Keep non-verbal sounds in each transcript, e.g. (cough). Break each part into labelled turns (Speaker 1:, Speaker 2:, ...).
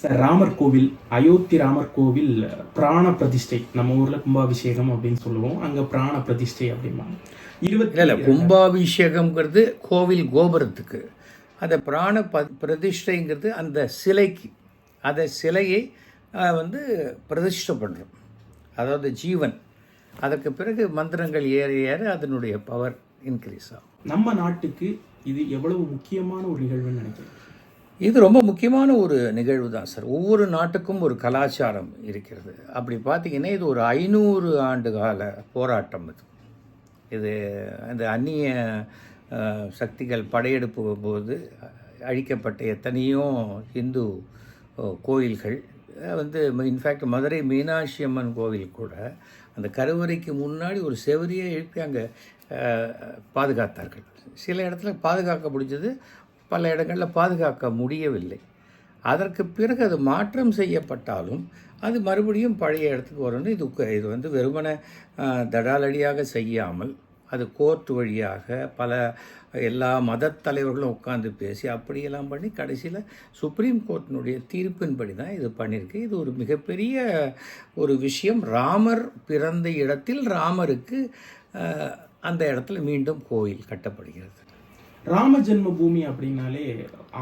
Speaker 1: Sir Ramar கோவில் அயோத்தி ராமர் கோவில் பிராண பிரதிஷ்டை. நம்ம ஊர்ல கும்பாபிஷேகம் அப்படின்னு சொல்லுவோம். அங்க பிராண பிரதிஷ்டை அப்படிம்பாங்க. இருபத்தி
Speaker 2: இல்லை கும்பாபிஷேகம்ங்கிறது கோவில் கோபுரத்துக்கு. அந்த பிராண ப பிரதிஷ்டைங்கிறது அந்த சிலைக்கு. அந்த சிலையை வந்து பிரதிஷ்டை பண்ணுறோம் அதாவது ஜீவன். அதற்கு பிறகு மந்திரங்கள் ஏற ஏற அதனுடைய பவர் இன்க்ரீஸ் ஆகும்.
Speaker 1: நம்ம நாட்டுக்கு இது எவ்வளவு முக்கியமான ஒரு நிகழ்வுன்னு நினைக்கிறேன்
Speaker 2: இது ரொம்ப முக்கியமான ஒரு நிகழ்வு தான் சார். ஒவ்வொரு நாட்டுக்கும் ஒரு கலாச்சாரம் இருக்கிறது. அப்படி பார்த்தீங்கன்னா இது ஒரு ஐநூறு ஆண்டு கால போராட்டம் இது. இது அந்த அந்நிய சக்திகள் படையெடுப்பு போது அழிக்கப்பட்ட எத்தனையோ இந்து கோயில்கள். வந்து இன்ஃபேக்ட் மதுரை மீனாட்சி அம்மன் கோவில் கூட அந்த கருவறைக்கு முன்னாடி ஒரு செவரியை எழுப்பி அங்கே பாதுகாத்தார்கள். சில இடத்துல பாதுகாக்க முடிஞ்சது பல இடங்களில் பாதுகாக்க முடியவில்லை. அதற்கு பிறகு அது மாற்றம் செய்யப்பட்டாலும் அது மறுபடியும் பழைய இடத்துக்கு வரணும் இது இது வந்து வெறுமனே தடாலடியாக செய்யாமல் அது கோர்ட் வழியாக பல எல்லா மத தலைவர்களும் உட்காந்து பேசி அப்படியெல்லாம் பண்ணி கடைசியில் சுப்ரீம் கோர்ட்டினுடைய தீர்ப்பின்படி தான் இது பண்ணியிருக்கு. இது ஒரு மிகப்பெரிய ஒரு விஷயம். ராமர் பிறந்த இடத்தில் ராமருக்கு அந்த இடத்துல மீண்டும் கோயில் கட்டப்படுகிறது.
Speaker 1: ராம ஜென்ம பூமி அப்படின்னாலே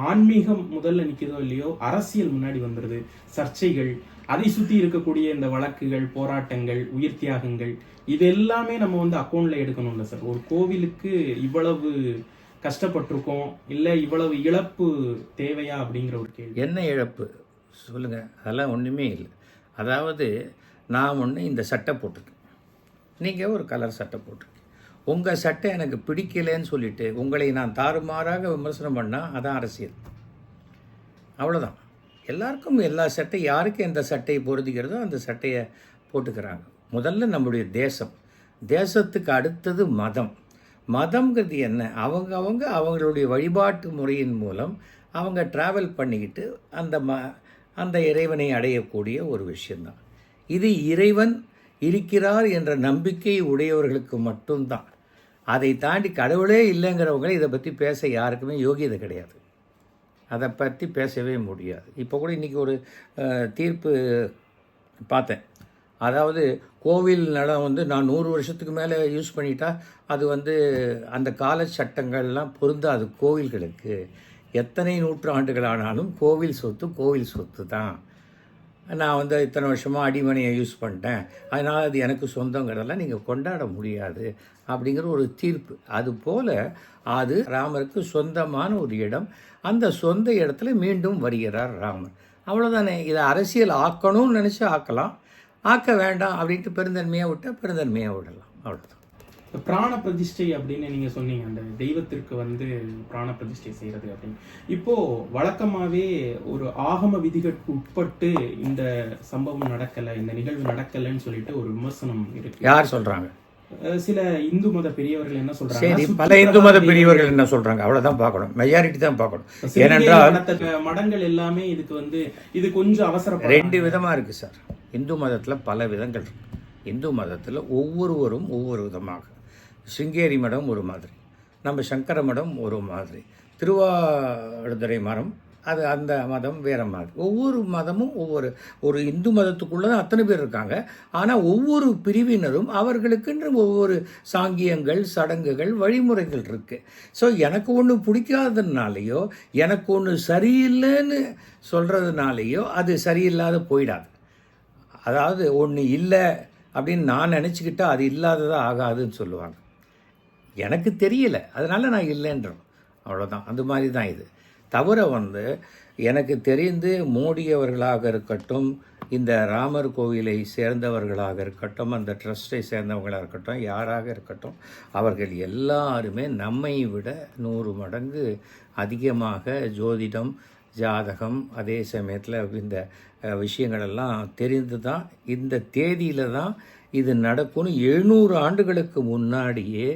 Speaker 1: ஆன்மீகம் முதல்ல நிற்கிறதோ இல்லையோ அரசியல் முன்னாடி வந்துடுது சர்ச்சைகள் அதை சுற்றி இருக்கக்கூடிய இந்த வழக்குகள் போராட்டங்கள் உயிர் தியாகங்கள் இது எல்லாமே நம்ம வந்து அக்கௌண்ட்ல எடுக்கணும்ல சார். ஒரு கோவிலுக்கு இவ்வளவு கஷ்டப்பட்டிருக்கோம் இல்லை இவ்வளவு இழப்பு தேவையா அப்படிங்கிற ஒரு கேள்வி.
Speaker 2: என்ன இழப்பு? சொல்லுங்கள் அதெல்லாம் ஒன்றுமே இல்லை. அதாவது நான் ஒன்று இந்த சட்டை போட்டிருக்கேன். நீங்கள் ஒரு கலர் சட்டை போட்டிருக்கேன் உங்கள் சட்டை எனக்கு பிடிக்கலைன்னு சொல்லிட்டு உங்களை நான் தாறுமாறாக விமர்சனம் பண்ணால் அதான் அரசியல். அவ்வளோதான் எல்லாருக்கும் எல்லா சட்டை யாருக்கு எந்த சட்டையை பொருந்துகிறதோ அந்த சட்டையை போட்டுக்கிறாங்க. முதல்ல நம்முடைய தேசம். தேசத்துக்கு அடுத்தது மதம். மதம்ங்கிறது என்ன? அவங்க அவங்க அவங்களுடைய வழிபாட்டு முறையின் மூலம் அவங்க ட்ராவல் பண்ணிக்கிட்டு அந்த ம அந்த இறைவனை அடையக்கூடிய ஒரு விஷயந்தான் இது இறைவன் இருக்கிறார் என்ற நம்பிக்கை உடையவர்களுக்கு மட்டும்தான். அதை தாண்டி கடவுளே இல்லைங்கிறவங்க இதை பற்றி பேச யாருக்குமே யோகியதை கிடையாது. அதை பற்றி பேசவே முடியாது. இப்போ கூட இன்றைக்கி ஒரு தீர்ப்பு பார்த்தேன். அதாவது கோவில் நிலம் வந்து நான் நூறு வருஷத்துக்கு மேலே யூஸ் பண்ணிட்டா அது வந்து அந்த கால சட்டங்கள்லாம் பொருந்தாது கோவில்களுக்கு. எத்தனை நூற்றாண்டுகள் ஆனாலும் கோவில் சொத்து கோவில் சொத்து தான் நான் வந்து இத்தனை வருஷமாக அடிமனையை யூஸ் பண்ணிட்டேன். அதனால் அது எனக்கு சொந்தங்கிறதெல்லாம் நீங்கள் கொண்டாட முடியாது அப்படிங்கிற ஒரு தீர்ப்பு. அதுபோல் அது ராமருக்கு சொந்தமான ஒரு இடம். அந்த சொந்த இடத்துல மீண்டும் வருகிறார் ராமர். அவ்வளோதானே இதை அரசியல் ஆக்கணும்னு நினச்சி ஆக்கலாம். ஆக்க வேண்டாம் அப்படின்ட்டு பெருந்தன்மையாக விட்டால் பெருந்தன்மையாக விடலாம். அவ்வளோதான்
Speaker 1: இந்த பிராண பிரதிஷ்டை அப்படின்னு நீங்க சொன்னீங்க. அந்த தெய்வத்திற்கு வந்து பிராண பிரதிஷ்டை செய்யறது அப்படின்னு. இப்போ வழக்கமாவே ஒரு ஆகம விதிகளுக்கு உட்பட்டு இந்த சம்பவம் நடக்கல இந்த நிகழ்வு நடக்கலைன்னு சொல்லிட்டு ஒரு விமர்சனம் இருக்கு.
Speaker 2: யார் சொல்கிறாங்க
Speaker 1: அஹ் சில இந்து மத பெரியவர்கள் என்ன சொல்றாங்க?
Speaker 2: பல இந்து மத பெரியவர்கள் என்ன சொல்கிறாங்க அவ்வளோதான் பார்க்கணும். மெஜாரிட்டி தான் பார்க்கணும். ஏனென்றால்
Speaker 1: மடங்கள் எல்லாமே இதுக்கு வந்து இது கொஞ்சம் அவசர
Speaker 2: ரெண்டு விதமாக இருக்குது சார். இந்து மதத்தில் பல விதங்கள் இருக்கு. இந்து மதத்தில் ஒவ்வொருவரும் ஒவ்வொரு விதமாக சிங்கேரி மடம் ஒரு மாதிரி. நம்ம சங்கர மடம் ஒரு மாதிரி. திருவாடுதுறை மரம் அது அந்த மதம் வேறு மாதிரி. ஒவ்வொரு மதமும் ஒவ்வொரு ஒரு இந்து மதத்துக்குள்ளே தான் அத்தனை பேர் இருக்காங்க. ஆனால் ஒவ்வொரு பிரிவினரும் அவர்களுக்கென்று ஒவ்வொரு சாங்கியங்கள் சடங்குகள் வழிமுறைகள் இருக்குது ஸோ எனக்கு ஒன்று பிடிக்காததுனாலையோ எனக்கு ஒன்று சரியில்லைன்னு சொல்கிறதுனாலையோ அது சரியில்லாத போயிடாது. அதாவது ஒன்று இல்லை அப்படின்னு நான் நினச்சிக்கிட்டால் அது இல்லாததாக ஆகாதுன்னு சொல்லுவாங்க. எனக்கு தெரியல. அதனால் நான் இல்லைன்றோம் அவ்வளோதான் அந்த மாதிரி தான் இது. தவிர வந்து எனக்கு தெரிந்து மோடியவர்களாக இருக்கட்டும் இந்த ராமர் கோவிலை சேர்ந்தவர்களாக இருக்கட்டும் அந்த ட்ரஸ்ட்டை சேர்ந்தவங்களாக இருக்கட்டும் யாராக இருக்கட்டும் அவர்கள் எல்லாருமே நம்மை விட நூறு மடங்கு அதிகமாக ஜோதிடம் ஜாதகம் அதே சமயத்தில் இந்த விஷயங்களெல்லாம் தெரிந்து தான் இந்த தேதியில் தான் இது நடக்கும்னு எழுநூறு ஆண்டுகளுக்கு முன்னாடியே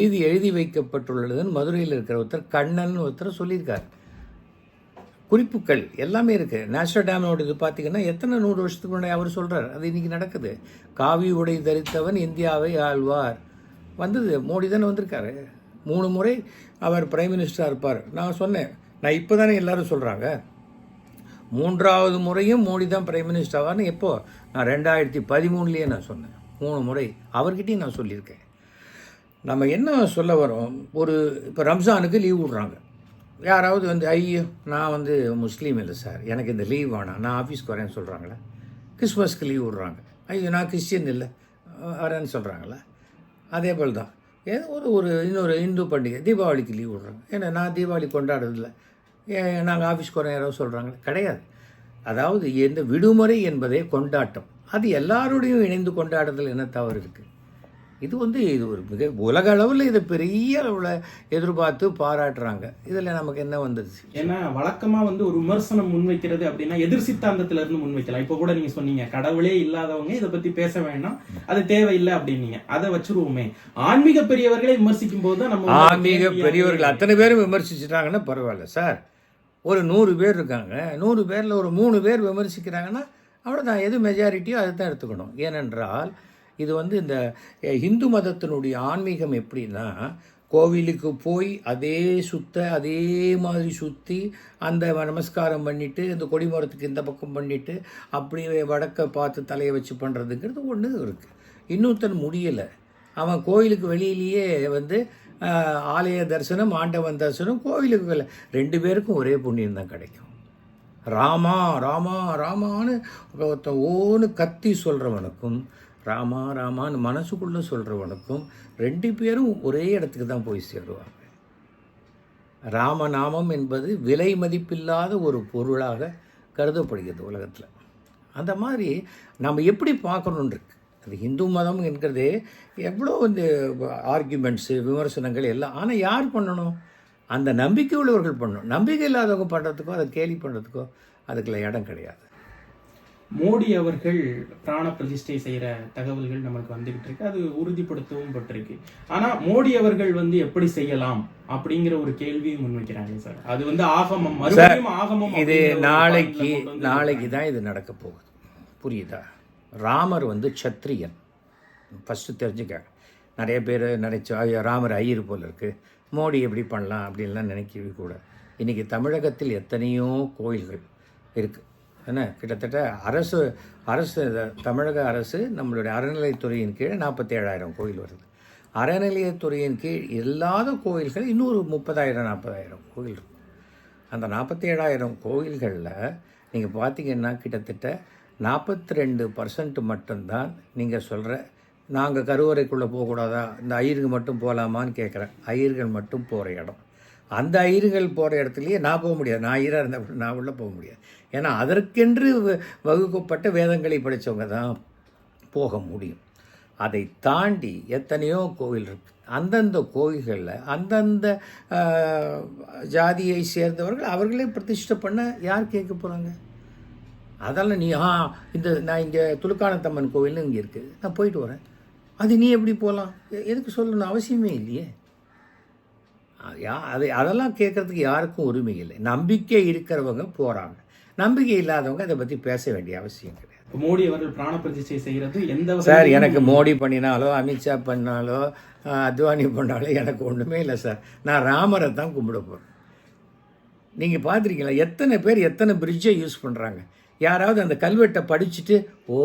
Speaker 2: இது எழுதி வைக்கப்பட்டுள்ளதுன்னு மதுரையில் இருக்கிற ஒருத்தர் கண்ணன் ஒருத்தர் சொல்லியிருக்கார். குறிப்புகள் எல்லாமே இருக்குது நேஷனல் டேமோட இது பார்த்தீங்கன்னா எத்தனை நூறு வருஷத்துக்கு முன்னாடி அவர் சொல்கிறார் அது இன்றைக்கி நடக்குது. காவி உடை தரித்தவன் இந்தியாவை ஆழ்வார் வந்தது. மோடி தானே வந்திருக்காரு. மூணு முறை அவர் பிரைம் மினிஸ்டராக இருப்பார். நான் சொன்னேன். நான் இப்போ தானே எல்லோரும் சொல்கிறாங்க மூன்றாவது முறையும் மோடி தான் பிரைம் மினிஸ்டர் ஆவார்னு எப்போது நான் ரெண்டாயிரத்தி பதிமூணுலேயே நான் சொன்னேன். மூணு முறை. அவர்கிட்டையும் நான் சொல்லியிருக்கேன். நம்ம என்ன சொல்ல வரோம்? ஒரு இப்போ ரம்ஜானுக்கு லீவ் விடுறாங்க. யாராவது வந்து ஐயோ நான் வந்து முஸ்லீம் இல்லை சார். எனக்கு இந்த லீவ் வேணாம். நான் ஆஃபீஸ்க்கு வரேன்னு சொல்கிறாங்களே கிறிஸ்மஸ்க்கு லீவ் விடுறாங்க. ஐயோ நான் கிறிஸ்டியன் இல்லை. வரேன்னு சொல்கிறாங்களே அதே போல் தான். ஏதோ ஒரு ஒரு இன்னொரு இந்து பண்டிகை தீபாவளிக்கு லீவ் விட்றாங்க. ஏன்னா நான் தீபாவளி கொண்டாடுறதில்ல. ஏன் நாங்கள் ஆஃபீஸ்க்கு வரேன் யாரோ சொல்கிறாங்க கிடையாது. அதாவது எந்த விடுமுறை என்பதே கொண்டாட்டம். அது எல்லாரோடையும் இணைந்து கொண்டாடுறதுல என்ன தவறு இருக்குது இது வந்து இது ஒரு மிக உலக அளவில் இதை பெரிய அளவில் எதிர்பார்த்து பாராட்டுறாங்க. இதில் நமக்கு என்ன வந்துடுச்சு
Speaker 1: ஏன்னா வழக்கமா வந்து ஒரு விமர்சனம் முன்வைக்கிறது அப்படின்னா எதிர் சித்தாந்தத்துல இருந்து முன்வைக்கலாம். இப்ப கூட நீங்க சொன்னீங்க கடவுளே இல்லாதவங்க இதை பத்தி பேச வேண்டாம் அது தேவையில்லை அப்படின்னீங்க. அதை வச்சிருவோமே. ஆன்மீக பெரியவர்களை விமர்சிக்கும் போது தான் நம்ம
Speaker 2: ஆன்மீக பெரியவர்கள் அத்தனை பேரும் விமர்சிச்சிட்டாங்கன்னா பரவாயில்ல சார். ஒரு நூறு பேர் இருக்காங்க நூறு பேரில் ஒரு மூணு பேர் விமர்சிக்கிறாங்கன்னா அவ்வளோதான் எது மெஜாரிட்டியோ அதை தான் எடுத்துக்கணும். ஏனென்றால் இது வந்து இந்த இந்து மதத்தினுடைய ஆன்மீகம் எப்படின்னா கோவிலுக்கு போய் அதே சுத்த அதே மாதிரி சுற்றி அந்த நமஸ்காரம் பண்ணிவிட்டு இந்த கொடிமரத்துக்கு இந்த பக்கம் பண்ணிவிட்டு அப்படியே வடக்க பார்த்து தலையை வச்சு பண்ணுறதுங்கிறது ஒன்று இருக்குது இன்னொருத்தன் முடியலை. அவன் கோயிலுக்கு வெளியிலேயே வந்து ஆலய தரிசனம் ஆண்டவன் தரிசனம் கோவிலுக்கு ரெண்டு பேருக்கும் ஒரே புண்ணியம் தான் கிடைக்கும். ராமா ராமா ராமான்னு ஒருத்தன் ஓன்னு கத்தி சொல்கிறவனுக்கும் ராமா ராமான்னு மனசுக்குள்ளே சொல்கிறவனுக்கும் ரெண்டு பேரும் ஒரே இடத்துக்கு தான் போய் சேருவாங்க. ராமநாமம் என்பது விலை மதிப்பில்லாத ஒரு பொருளாக கருதப்படுகிறது உலகத்தில். அந்த மாதிரி நம்ம எப்படி பார்க்கணுன்னு இருக்கு அது இந்து மதம் என்கிறது எவ்வளோ இந்த ஆர்கியூமெண்ட்ஸு விமர்சனங்கள் எல்லாம். ஆனால் யார் பண்ணணும்? அந்த நம்பிக்கை உள்ளவர்கள் பண்ணணும். நம்பிக்கை இல்லாதவங்க பண்ணுறதுக்கோ அதை கேலி பண்ணுறதுக்கோ அதுக்குள்ள இடம் கிடையாது.
Speaker 1: மோடி அவர்கள் பிராண பிரதிஷ்டை செய்யற தகவல்கள் நமக்கு வந்துகிட்டு இருக்கு. அது உறுதிப்படுத்தவும் பட்டிருக்கு. ஆனா மோடி அவர்கள் வந்து எப்படி செய்யலாம் அப்படிங்கிற ஒரு கேள்வியும் முன்வைக்கிறாங்க சார். அது வந்து ஆகமம் மறுபடியும் ஆகமம்
Speaker 2: இது நாளைக்கு நாளைக்கு தான் இது நடக்க போகுது. புரியுதா? ராமர் வந்து சத்திரியன் ஃபஸ்ட்டு தெரிஞ்சுக்க. நிறைய பேர் நினைச்சா ராமர் ஐயர் போல இருக்கு. மோடி எப்படி பண்ணலாம்? அப்படின்லாம் நினைக்கவே கூட. இன்றைக்கி தமிழகத்தில் எத்தனையோ கோயில்கள் இருக்குது என்ன கிட்டத்தட்ட அரசு அரசு தமிழக அரசு நம்மளுடைய அறநிலைத்துறையின் கீழே நாற்பத்தேழாயிரம் கோயில் வருது. அறநிலையத்துறையின் கீழ் இல்லாத கோயில்கள் இன்னொரு முப்பதாயிரம் நாற்பதாயிரம் கோயில் இருக்கும் அந்த நாற்பத்தேழாயிரம் கோயில்களில் நீங்கள் பார்த்தீங்கன்னா கிட்டத்தட்ட நாற்பத்தி ரெண்டு பர்சன்ட் மட்டும்தான் நீங்கள் சொல்கிற நாங்கள் கருவறைக்குள்ளே போகக்கூடாதா இந்த ஐயருக்கு மட்டும் போகலாமான்னு கேட்குறேன் ஐயர்கள் மட்டும் போகிற இடம். அந்த ஐயர்கள் போகிற இடத்துலையே நான் போக முடியாது. நான் ஐயராக இருந்தால் நான் உள்ளே போக முடியாது. ஏன்னா அதற்கென்று வ- வகுக்கப்பட்ட வேதங்களை படித்தவங்க தான் போக முடியும். அதை தாண்டி எத்தனையோ கோவில் இருக்கு. அந்தந்த கோயில்களில் அந்தந்த ஜாதியை சேர்ந்தவர்கள் அவர்களே பிரதிஷ்டை பண்ண யார் கேட்க போகிறாங்க அதெல்லாம் நீ ஆ இந்த நான் இங்கே துலுக்கானத்தம்மன் கோவில்னு இங்கே இருக்குது நான் போயிட்டு வரேன். அது நீ எப்படி போகலாம் எதுக்கு சொல்லணும் அவசியமே இல்லையே. அது யா- அதை அதெல்லாம் கேட்குறதுக்கு யாருக்கும் உரிமை இல்லை. நம்பிக்கை இருக்கிறவங்க போகிறாங்க நம்பிக்கை இல்லாதவங்க அதை பற்றி பேச வேண்டிய அவசியம் கிடையாது.
Speaker 1: மோடி அவர்கள் பிராண பிரதிஷ்டை செய்யறது எந்த
Speaker 2: சார் எனக்கு மோடி பண்ணினாலோ அமித்ஷா பண்ணாலோ அத்வானி பண்ணாலோ எனக்கு ஒன்றுமே இல்லை சார். நான் ராமரை தான் கும்பிட போகிறேன் நீங்கள் பார்த்துருக்கீங்களா எத்தனை பேர் எத்தனை பிரிட்ஜை யூஸ் பண்ணுறாங்க யாராவது அந்த கல்வெட்டை படிச்சுட்டு ஓ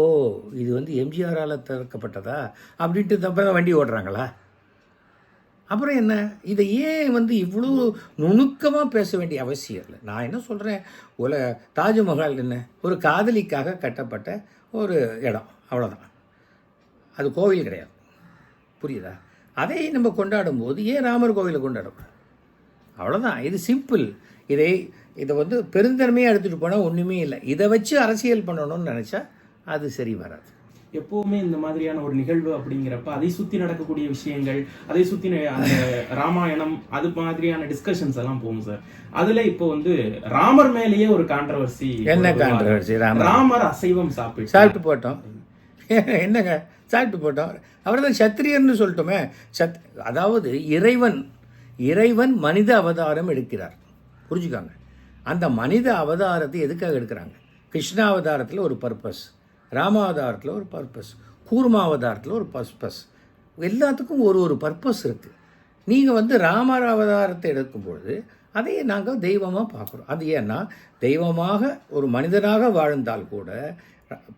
Speaker 2: இது வந்து எம்ஜிஆரால் திறக்கப்பட்டதா? அப்படின்ட்டு தப்ப வண்டி ஓடுறாங்களா? அப்புறம் என்ன? இதை ஏன் வந்து இவ்வளோ நுணுக்கமாக பேச வேண்டிய அவசியம் இல்லை. நான் என்ன சொல்கிறேன் உல தாஜ்மஹால் என்ன? ஒரு காதலிக்காக கட்டப்பட்ட ஒரு இடம். அவ்வளோதான் அது கோவில் கிடையாது. புரியுதா? அதை நம்ம கொண்டாடும் போது ஏன் ராமர் கோவிலை கொண்டாடக்கூடாது? அவ்வளோதான் இது சிம்பிள் இதை இதை வந்து பெருந்தன்மையாக எடுத்துகிட்டு போனால் ஒன்றுமே இல்லை. இதை வச்சு அரசியல் பண்ணணும்னு நினச்சா அது சரி வராது.
Speaker 1: எப்பவுமே இந்த மாதிரியான ஒரு நிகழ்வு அப்படிங்கிறப்ப அதை சுத்தி நடக்கக்கூடிய விஷயங்கள் அதை ந- அந்த ராமாயணம் அது மாதிரியான டிஸ்கஷன்ஸ் எல்லாம் போகும் சார் அதுல இப்போ வந்து ராமர் மேலேயே ஒரு கான்ட்ரவர்சி
Speaker 2: என்ன கான்ட்ரவர்சி ராமர்.
Speaker 1: ராமர் அசைவம் சாப்பிட்டு
Speaker 2: சாப்பிட்டு போட்டோம். (laughs) என்னங்க? சாப்பிட்டு போட்டோம். அவர் தான் சத்திரியர்னு சொல்லட்டுமே. சத் அதாவது இறைவன் இறைவன் மனித அவதாரம் எடுக்கிறார். புரிஞ்சுக்காங்க. அந்த மனித அவதாரத்தை எதுக்காக எடுக்கிறாங்க? கிருஷ்ண அவதாரத்தில் ஒரு பர்பஸ் ராமாவதாரத்தில் ஒரு பர்பஸ் கூர்மாவதாரத்தில் ஒரு பர்பஸ் எல்லாத்துக்கும் ஒரு ஒரு பர்பஸ் இருக்குது நீங்கள் வந்து ராமர் அவதாரத்தை எடுக்கும்பொழுது அதையே நாங்கள் தெய்வமாக பார்க்குறோம். அது ஏன்னா தெய்வமாக ஒரு மனிதனாக வாழ்ந்தால் கூட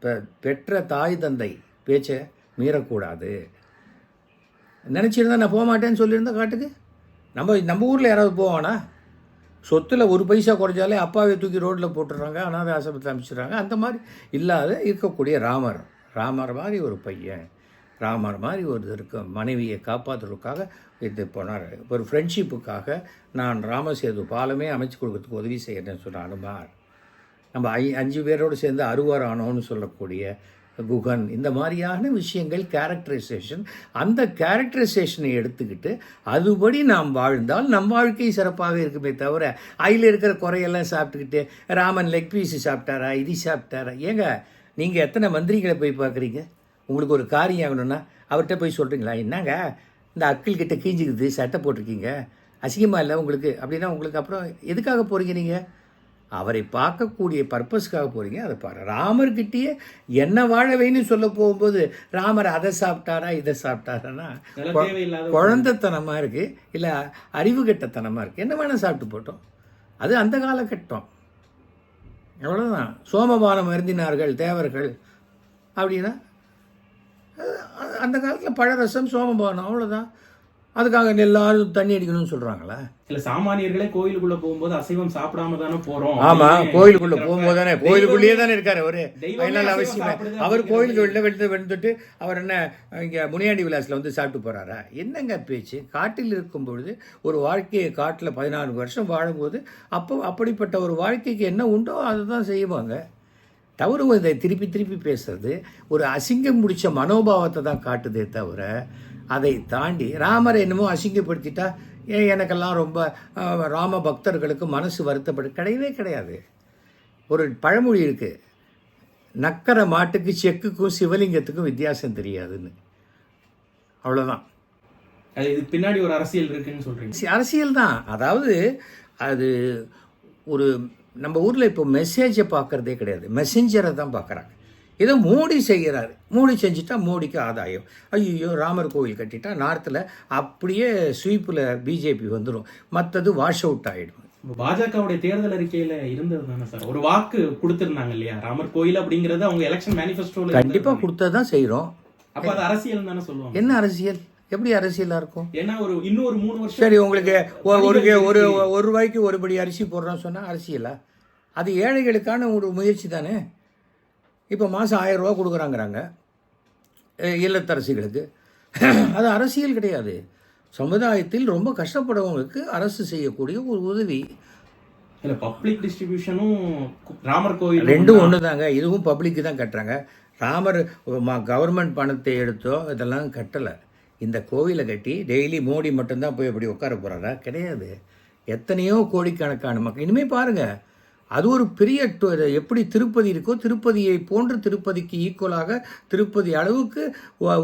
Speaker 2: பெ- பெற்ற தாய் தந்தை பேச்சை மீறக்கூடாது. நினச்சிருந்தா நான் போக மாட்டேன்னு சொல்லியிருந்தா காட்டுக்கு? நம்ம நம்ம ஊரில் யாராவது போவானா? சொத்தில் ஒரு பைசா குறைஞ்சாலே அப்பாவை தூக்கி ரோட்டில் போட்டுடுறாங்க அனாதை ஆசிரமத்தில் அமைச்சிடுறாங்க அந்த மாதிரி இல்லாத இருக்கக்கூடிய ராமர் ராமர் மாதிரி ஒரு பையன் ராமர் மாதிரி ஒரு இருக்க மனைவியை காப்பாற்றுறதுக்காக இது போனார். ஒரு ஃப்ரெண்ட்ஷிப்புக்காக நான் ராமசேது பாலமே அமைச்சு கொடுக்கறதுக்கு உதவி செய்கிறேன்னு சொன்ன அனுமார். நம்ம ஐ அஞ்சு பேரோடு சேர்ந்து அறுவார் ஆனோன்னு சொல்லக்கூடிய குகன். இந்த மாதிரியான விஷயங்கள் கேரக்டரைசேஷன் அந்த கேரக்டரைசேஷனை எடுத்துக்கிட்டு அதுபடி நாம் வாழ்ந்தால் நம் வாழ்க்கை சிறப்பாக இருக்குமே தவிர அதில் இருக்கிற குறையெல்லாம் சாப்பிட்டுக்கிட்டு ராமன் லெக் பீஸ் சாப்பிட்டாரா இது சாப்பிட்டாரா? ஏங்க நீங்கள் எத்தனை மந்திரிகளை போய் பார்க்குறீங்க? உங்களுக்கு ஒரு காரியம் ஆகணும்னா அவர்கிட்ட போய் சொல்கிறீங்களா என்னங்க இந்த அக்கிள் கிட்ட கீஞ்சிக்குது சட்டை போட்டிருக்கீங்க அசிங்கமாக இல்லை உங்களுக்கு? அப்படின்னா உங்களுக்கு அப்புறம் எதுக்காக போகிறீங்க நீங்கள் அவரை பார்க்கக்கூடிய பர்பஸ்க்காக போகிறீங்க அதை பாரு. ராமர்கிட்டயே என்ன வாழவைன்னு சொல்ல போகும்போது ராமர் அதை சாப்பிட்டாரா இதை
Speaker 1: தேவையில்லாத
Speaker 2: குழந்தைத்தனமாக இருக்குது இல்லை அறிவு கெட்டத்தனமாக இருக்குது என்ன வேணால் சாப்பிட்டு போட்டோம். அது அந்த காலகட்டம். அவ்வளோதான் சோமபானம் அருந்தினார்கள் தேவர்கள். அப்படின்னா அந்த காலத்தில் பழரசம் சோமபானம் அவ்வளோதான் அதுக்காக எல்லாரும் தண்ணி அடிக்கணும்னு சொல்கிறாங்களா
Speaker 1: இல்ல சாமானியர்களே கோயிலுக்குள்ள போகும்போது அசைவம் சாப்பிடாம தானே போறோம்.
Speaker 2: ஆமா கோயிலுக்குள்ள போகும்போது தானே கோயிலுக்குள்ளேயே தானே இருக்காரு அவரு. அதனால அவசியம். அவர் கோயிலுக்கு வெளில வெளுத்து வெளுத்துட்டு அவர் என்ன இங்க முனியாண்டி விலாஸ்ல வந்து சாப்பிட்டு போறாரா? என்னங்க பேச்சு? காட்டில் இருக்கும் பொழுது ஒரு வாழ்க்கையை காட்டில் பதினான்கு வருஷம் வாழும்போது அப்போ அப்படிப்பட்ட ஒரு வாழ்க்கைக்கு என்ன உண்டோ அதை தான் செய்வாங்க. தவறு இதை திருப்பி திருப்பி பேசுறது. ஒரு அசிங்கம் முடிச்ச மனோபாவத்தை தான் காட்டுதே தவிர அதை தாண்டி ராமரை என்னமோ அசிங்கப்படுத்திட்டா எனக்கெல்லாம் ரொம்ப ராம பக்தர்களுக்கு மனசு வருத்தப்படு கிடையவே கிடையாது. ஒரு பழமொழி இருக்கு. நக்கர மாட்டுக்கு செக்குக்கும் சிவலிங்கத்துக்கும் வித்தியாசம் தெரியாதுன்னு. அவ்வளோதான்
Speaker 1: அது இதுக்கு பின்னாடி ஒரு அரசியல் இருக்குன்னு சொல்றீங்க.
Speaker 2: அரசியல் தான். அதாவது அது ஒரு நம்ம ஊரில் இப்போ மெசேஜை பார்க்கறதே கிடையாது. மெசேஞ்சரை தான் பார்க்குறாங்க. ஏதோ மோடி செய்கிறாரு. மோடி செஞ்சுட்டா மோடிக்கு ஆதாயம். ஐயோ ராமர் கோவில் கட்டிட்டா நார்த்தில் அப்படியே ஸ்வீப்பில் பிஜேபி வந்துடும் மற்றது வாஷ் அவுட் ஆகிடும்
Speaker 1: பாஜகவுடைய தேர்தல் அறிக்கையில இருந்தது தானே சார்? ஒரு வாக்கு கொடுத்திருந்தாங்க இல்லையா? ராமர் கோயில் அப்படிங்கறது அவங்க எலெக்ஷன் மேனிஃபெஸ்டோல
Speaker 2: கண்டிப்பாக கொடுத்தது தான். செய்கிறோம்
Speaker 1: அப்ப அது அரசியல் தானே சொல்லுவாங்க.
Speaker 2: என்ன அரசியல்? எப்படி அரசியலாக இருக்கும்?
Speaker 1: ஏன்னா ஒரு இன்னும் ஒரு மூணு வருஷம்
Speaker 2: சரி உங்களுக்கு ஒரு ஒரு ஒரு ரூபாய்க்கு ஒரு படி அரிசி போடுறோம்னு சொன்னால் அரசியலா? அது ஏழைகளுக்கான ஒரு முயற்சி தானே? இப்போ மாதம் ஆயிரம் ரூபா கொடுக்குறாங்கிறாங்க. இல்லத்தரசிகளுக்கு. அது அரசியல் கிடையாது. சமுதாயத்தில் ரொம்ப கஷ்டப்படுறவங்களுக்கு அரசு செய்யக்கூடிய ஒரு உதவி.
Speaker 1: இல்ல பப்ளிக் டிஸ்ட்ரிபியூஷனும் ராமர் கோயில்
Speaker 2: ரெண்டும் ஒன்று தாங்க இதுவும் பப்ளிக்கு தான் கட்டுறாங்க. ராமர் கவர்மெண்ட் பணத்தை எடுத்தோ இதெல்லாம் கட்டலை. இந்த கோவிலை கட்டி டெய்லி மோடி மட்டும்தான் போய் அப்படி உட்கார போகிறாரா கிடையாது. எத்தனையோ கோடிக்கணக்கான மக்கள். இனிமேல் பாருங்கள் அது ஒரு பெரிய எப்படி திருப்பதி இருக்கோ திருப்பதியை போன்று திருப்பதிக்கு ஈக்குவலாக திருப்பதி அளவுக்கு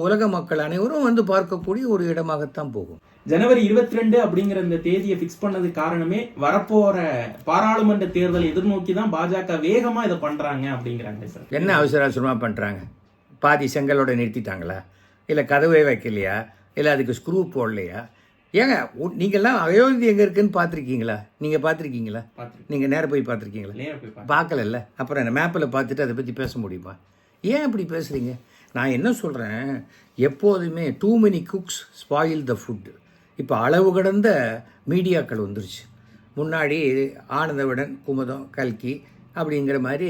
Speaker 2: உலக மக்கள் அனைவரும் வந்து பார்க்கக்கூடிய ஒரு இடமாகத்தான் போகும்.
Speaker 1: ஜனவரி இருபத்தி ரெண்டு அப்படிங்கிற இந்த தேதியை பிக்ஸ் பண்ணது காரணமே வரப்போற பாராளுமன்ற தேர்தலை எதிர்நோக்கி தான் பாஜக வேகமா இதை பண்றாங்க அப்படிங்கிறாங்க சார்.
Speaker 2: என்ன அவசர அவசரமாக பண்ணுறாங்க பாதி செங்கலோட நிறுத்திட்டாங்களா? இல்லை கதவே வைக்கலையா? இல்லை அதுக்கு ஸ்க்ரூ போடலையா? ஏங்க நீங்கெல்லாம் அயோத்தி எங்கே இருக்குன்னு பார்த்துருக்கீங்களா? நீங்கள் பார்த்துருக்கீங்களா? நீங்கள் நேரா போய் பார்த்துருக்கீங்களா. பார்க்கலல்ல? அப்புறம் என்ன மேப்பில் பார்த்துட்டு அதை பற்றி பேச முடியுமா? ஏன் இப்படி பேசுகிறீங்க நான் என்ன சொல்கிறேன் எப்போதுமே too many cooks spoil the food இப்போ அளவு கடந்த மீடியாக்கள் வந்துருச்சு. முன்னாடி ஆனந்தவிடன் குமுதம் கல்கி அப்படிங்கிற மாதிரி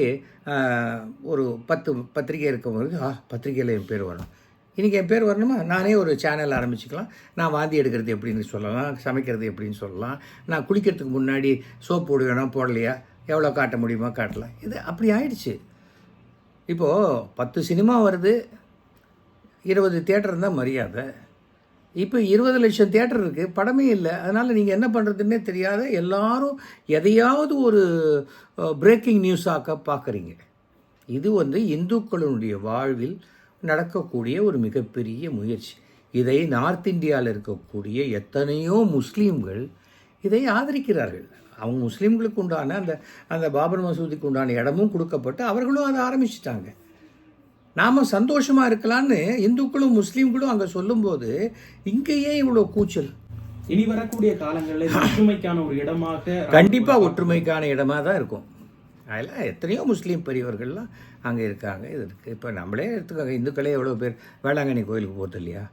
Speaker 2: ஒரு பத்து பத்திரிகை இருக்கவங்களுக்கு ஆ பத்திரிகையில் என் பேர் வரணும். இன்றைக்கி என் பேர் வரணுமா? நானே ஒரு சேனல் ஆரம்பிச்சுக்கலாம். நான் வாந்தி எடுக்கிறது எப்படின்னு சொல்லலாம் சமைக்கிறது எப்படின்னு சொல்லலாம். நான் குளிக்கிறதுக்கு முன்னாடி சோப் போடுவேனா போடலையா? எவ்வளோ காட்ட முடியுமா காட்டலாம். இது அப்படி ஆயிடுச்சு. இப்போது பத்து சினிமா வருது. இருபது தேட்டர் இருந்தால் மரியாதை. இப்போ இருபது லட்சம் தேட்டர் இருக்குது படமே இல்லை. அதனால் நீங்கள் என்ன பண்ணுறதுன்னே தெரியாத எல்லாரும் எதையாவது ஒரு பிரேக்கிங் நியூஸாக்க பார்க்குறீங்க. இது வந்து இந்துக்களுடைய வாழ்வில் நடக்கக்கூடிய ஒரு மிகப்பெரிய முயற்சி. இதை நார்த் இந்தியாவில் இருக்கக்கூடிய எத்தனையோ முஸ்லீம்கள் இதை ஆதரிக்கிறார்கள். அவங்க முஸ்லீம்களுக்கு உண்டான அந்த அந்த பாபர் மசூதிக்கு உண்டான இடமும் கொடுக்கப்பட்டு அவர்களும் அதை ஆரம்பிச்சிட்டாங்க. நாம் சந்தோஷமாக இருக்கலான்னு இந்துக்களும் முஸ்லீம்களும் அங்கே சொல்லும்போது இங்கேயே இவ்வளோ கூச்சல்.
Speaker 1: இனி வரக்கூடிய காலங்களில் ஒற்றுமைக்கான ஒரு இடமாக
Speaker 2: கண்டிப்பாக ஒற்றுமைக்கான இடமா தான் இருக்கும். அதெல்லாம் எத்தனையோ முஸ்லீம் பெரியவர்கள்லாம் அங்கே இருக்காங்க இது இருக்குது இப்போ நம்மளே எடுத்துக்கோங்க இந்துக்களே எவ்வளோ பேர் வேளாங்கண்ணி கோயிலுக்கு போகிறது இல்லையா?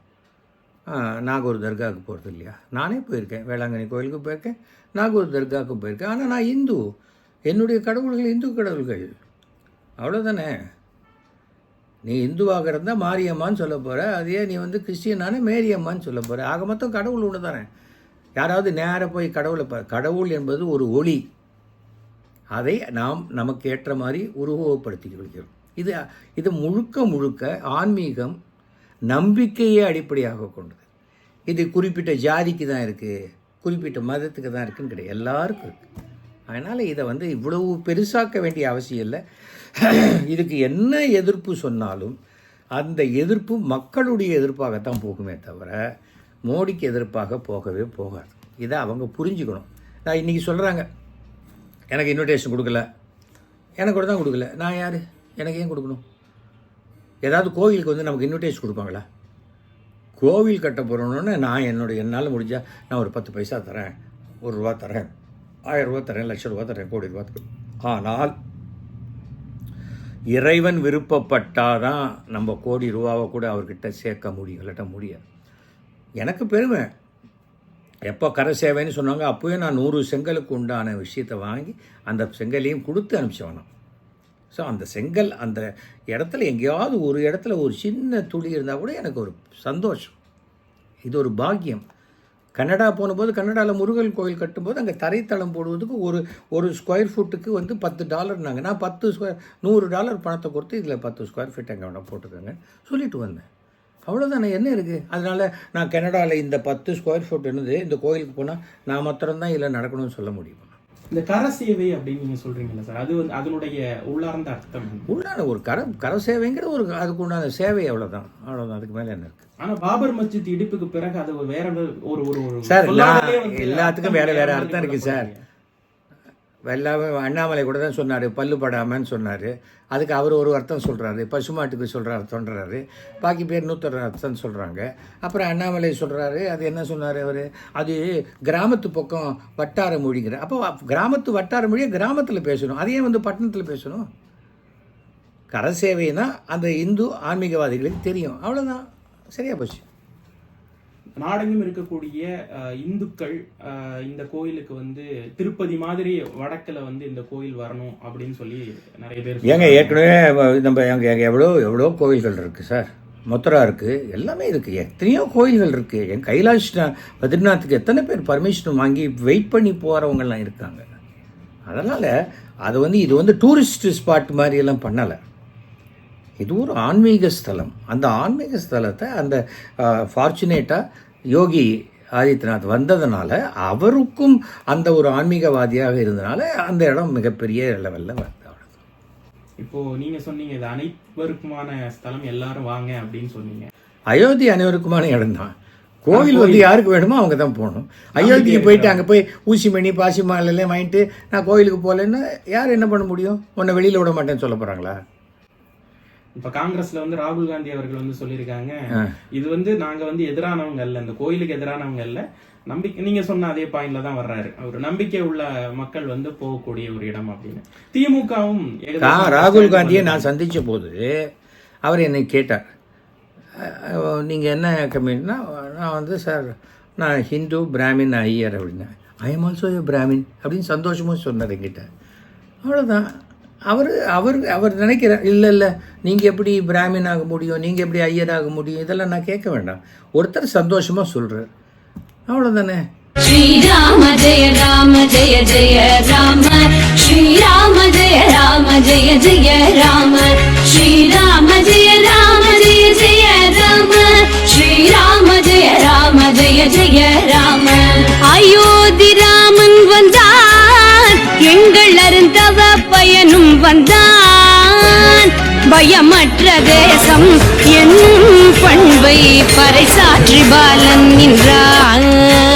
Speaker 2: நாகூர் தர்காவுக்கு போகிறது இல்லையா? நானே போயிருக்கேன் வேளாங்கண்ணி கோயிலுக்கு போயிருக்கேன் நாகூர் தர்காவுக்கு போயிருக்கேன். ஆனால் நான் இந்து. என்னுடைய கடவுள்கள் இந்து கடவுள்கள். அவ்வளோதானே? நீ இந்துவாக இருந்தால் மாரியம்மான்னு சொல்ல போகிற அதே நீ வந்து கிறிஸ்டியனான மேரியம்மான்னு சொல்ல போகிற. ஆக மொத்தம் கடவுள் ஒன்று தானே? யாராவது நேராக போய் கடவுளை ப கடவுள் என்பது ஒரு ஒளி. அதை நாம் நமக்கு ஏற்ற மாதிரி உருவகப்படுத்தி கொள்கிறோம். இது இது முழுக்க முழுக்க ஆன்மீகம் நம்பிக்கையே அடிப்படையாக கொண்டது. இது குறிப்பிட்ட ஜாதிக்கு தான் இருக்குது குறிப்பிட்ட மதத்துக்கு தான் இருக்குன்னு கிடையாது. எல்லாருக்கும் இருக்குது அதனால் இதை வந்து இவ்வளவு பெருசாக்க வேண்டிய அவசியம் இல்லை. இதுக்கு என்ன எதிர்ப்பு சொன்னாலும் அந்த எதிர்ப்பு மக்களுடைய எதிர்ப்பாகத்தான் போகுமே தவிர மோடிக்கு எதிர்ப்பாக போகவே போகாது. இதை அவங்க புரிஞ்சுக்கணும். நான் இன்றைக்கி சொல்கிறாங்க எனக்கு இன்விடேஷன் கொடுக்கல. எனக்கு கூட தான் கொடுக்கல. நான் யார்? எனக்கு ஏன் கொடுக்கணும்? ஏதாவது கோவிலுக்கு வந்து நமக்கு இன்விடேஷன் கொடுப்பாங்களா? கோவில் கட்ட போகிறோன்னு நான் என்னுடைய என்னால் முடிஞ்சால் நான் ஒரு பத்து பைசா தரேன். ஒரு ரூபா தரேன். ஆயிரம் ரூபா தரேன் லட்ச ரூபா தரேன் கோடி ரூபா தரேன். ஆனால் இறைவன் விருப்பப்பட்டாதான் நம்ம கோடி ரூபாவை கூட அவர்கிட்ட சேர்க்க முடியும். இல்லாட்ட முடியாது. எனக்கு பெருமை. எப்போ கரை சேவைன்னு சொன்னாங்க அப்போயும் நான் நூறு செங்கலுக்கு உண்டான விஷயத்தை வாங்கி அந்த செங்கலையும் கொடுத்து அனுப்பிச்சவனும் ஸோ அந்த செங்கல் அந்த இடத்துல எங்கேயாவது ஒரு இடத்துல ஒரு சின்ன துளி இருந்தால் கூட எனக்கு ஒரு சந்தோஷம். இது ஒரு பாக்கியம். கன்னடா போனபோது கன்னடாவில் முருகன் கோயில் கட்டும்போது அங்கே தரைத்தளம் போடுவதுக்கு ஒரு ஒரு ஸ்கொயர் ஃபுட்டுக்கு வந்து பத்து டாலர்னாங்க நான் பத்து ஸ்கொயர் நூறு டாலர் பணத்தை கொடுத்து இதில் பத்து ஸ்கொயர் ஃபீட் அங்கே வேணால் போட்டுக்கோங்க சொல்லிட்டு வந்தேன். அவ்வளோதானே என்ன இருக்குது அதனால் நான் கனடாவில் இந்த பத்து ஸ்கொயர் ஃபுட் இருந்தது இந்த கோயிலுக்கு போனால் நான் மாத்திரம்தான் இதில் நடக்கணும்னு சொல்ல முடியுமா.
Speaker 1: இந்த கர சேவை அப்படின்னு நீங்க சொல்றீங்கல்ல சார் அது வந்து அதனுடைய உள்ளார்ந்த அர்த்தம்?
Speaker 2: உண்டான ஒரு கர கர சேவைங்கிற ஒரு அதுக்கு உண்டான சேவை அவ்வளோதான் அவ்வளோதான் அதுக்கு மேலே என்ன இருக்குது
Speaker 1: ஆனா பாபர் மஸ்ஜித் இடிப்புக்கு பிறகு அது வேற ஒரு ஒரு ஒரு
Speaker 2: சார், எல்லாத்துக்கும் வேற வேற
Speaker 1: அர்த்தம்
Speaker 2: அர்த்தம் இருக்கு சார். எல்லாமே அண்ணாமலை கூட தான் சொன்னார் பல்லு படாமன்னு சொன்னார். அதுக்கு அவர் ஒரு அர்த்தம் சொல்கிறாரு பசுமாட்டுக்கு சொல்கிற அர்த்தம்ன்றாரு. பாக்கி பேர் நூற்றொரு அர்த்தம் சொல்கிறாங்க அப்புறம் அண்ணாமலை சொல்கிறாரு அது என்ன சொன்னார் அவர்? அது கிராமத்து பக்கம் வட்டார மொழிங்கிற அப்போ கிராமத்து வட்டார மொழியை கிராமத்தில் பேசணும். அதையே வந்து பட்டணத்தில் பேசணும். கரசேவைன்னா அந்த இந்து ஆன்மீகவாதிகளுக்கு தெரியும். அவ்வளோதான் சரியா போச்சு.
Speaker 1: நாடெங்கும் இருக்கக்கூடிய இந்துக்கள் இந்த கோயிலுக்கு வந்து திருப்பதி மாதிரி வடக்குல வந்து இந்த கோயில் வரணும் அப்படின்னு சொல்லி நிறைய பேர்
Speaker 2: ஏங்க. ஏற்கனவே நம்ம எங்க எங்க எவ்வளோ எவ்வளோ கோயில்கள் இருக்குது சார்? மொத்தரா இருக்குது எல்லாமே இருக்குது எத்தனையோ கோயில்கள் இருக்குது என் கைலாஷ் பத்ரிநாத்துக்கு எத்தனை பேர் பர்மிஷன் வாங்கி வெயிட் பண்ணி போகிறவங்கலாம் இருக்காங்க. அதனால் அது வந்து இது வந்து டூரிஸ்ட் ஸ்பாட் மாதிரி எல்லாம் பண்ணலை. இது ஒரு ஆன்மீக ஸ்தலம். அந்த ஆன்மீக ஸ்தலத்தை அந்த ஃபார்ச்சுனேட்டாக யோகி ஆதித்யநாத் வந்ததுனால அவருக்கும் அந்த ஒரு ஆன்மீகவாதியாக இருந்தனால அந்த இடம் மிகப்பெரிய லெவலில் வருது அவ்வளவுதான்.
Speaker 1: இப்போ நீங்க சொன்னீங்க இது அனைவருக்குமான ஸ்தலம் எல்லாரும் வாங்க அப்படின்னு சொன்னீங்க.
Speaker 2: அயோத்தி அனைவருக்குமான இடம் தான். கோவில் வந்து யாருக்கு வேணுமோ அவங்க தான் போகணும். அயோத்திக்கு போயிட்டு அங்கே போய் ஊசி மணி பாசி மாலையெல்லாம் வாங்கிட்டு நான் கோயிலுக்கு போகலன்னா யார் என்ன பண்ண முடியும்? உன்னை வெளியில் விட மாட்டேன்னு சொல்ல போகிறாங்களா
Speaker 1: இப்ப காங்கிரஸ்ல வந்து ராகுல் காந்தி அவர்கள் வந்து சொல்லியிருக்காங்க. இது வந்து நாங்க வந்து எதிரானவங்க அல்ல இந்த கோயிலுக்கு எதிரானவங்க அல்ல. நம்பிக்கை நீங்க சொன்ன அதே பாயிண்ட்ல தான் வர்றாரு. அவர் நம்பிக்கை உள்ள மக்கள் வந்து போகக்கூடிய ஒரு இடம் அப்படின்னு. திமுகவும்
Speaker 2: ராகுல் காந்தியை நான் சந்தித்த போது அவர் என்னை கேட்டார். நீங்கள் என்ன கம்யூனிட்டினா நான் வந்து சார் நான் ஹிந்து பிராமின் ஐயர் அப்படின்னேன். I am also a Brahmin அப்படின்னு சந்தோஷமாக சொன்னார் என்கிட்ட. அவ்வளோதான் அவர் அவர் அவர் நினைக்கிறார் இல்லை இல்லை நீங்கள் எப்படி பிராமின் ஆக முடியும் நீங்கள் எப்படி ஐயர் ஆக முடியும் இதெல்லாம் நான் கேட்க வேண்டாம். ஒருத்தர் சந்தோஷமாக சொல்கிறார் அவ்வளோதானே
Speaker 3: ஸ்ரீராம ஜெய ராம ஜெய ஜெய ராம. ஸ்ரீராம ஜெய ராம ஜெய ஜெய ராம. ஸ்ரீராம ஜெய ராம ஜெய ஜெய ராம. ஸ்ரீராம ஜெய ராம ஜெய ஜெய ராம.
Speaker 4: அயோத்தி ராமன் வந்தார் எங்கள் அருந்தா பயனும் வந்தான். பயமற்ற தேசம் என்னும் பண்பை பறைசாற்றி பாலன் நின்றான்.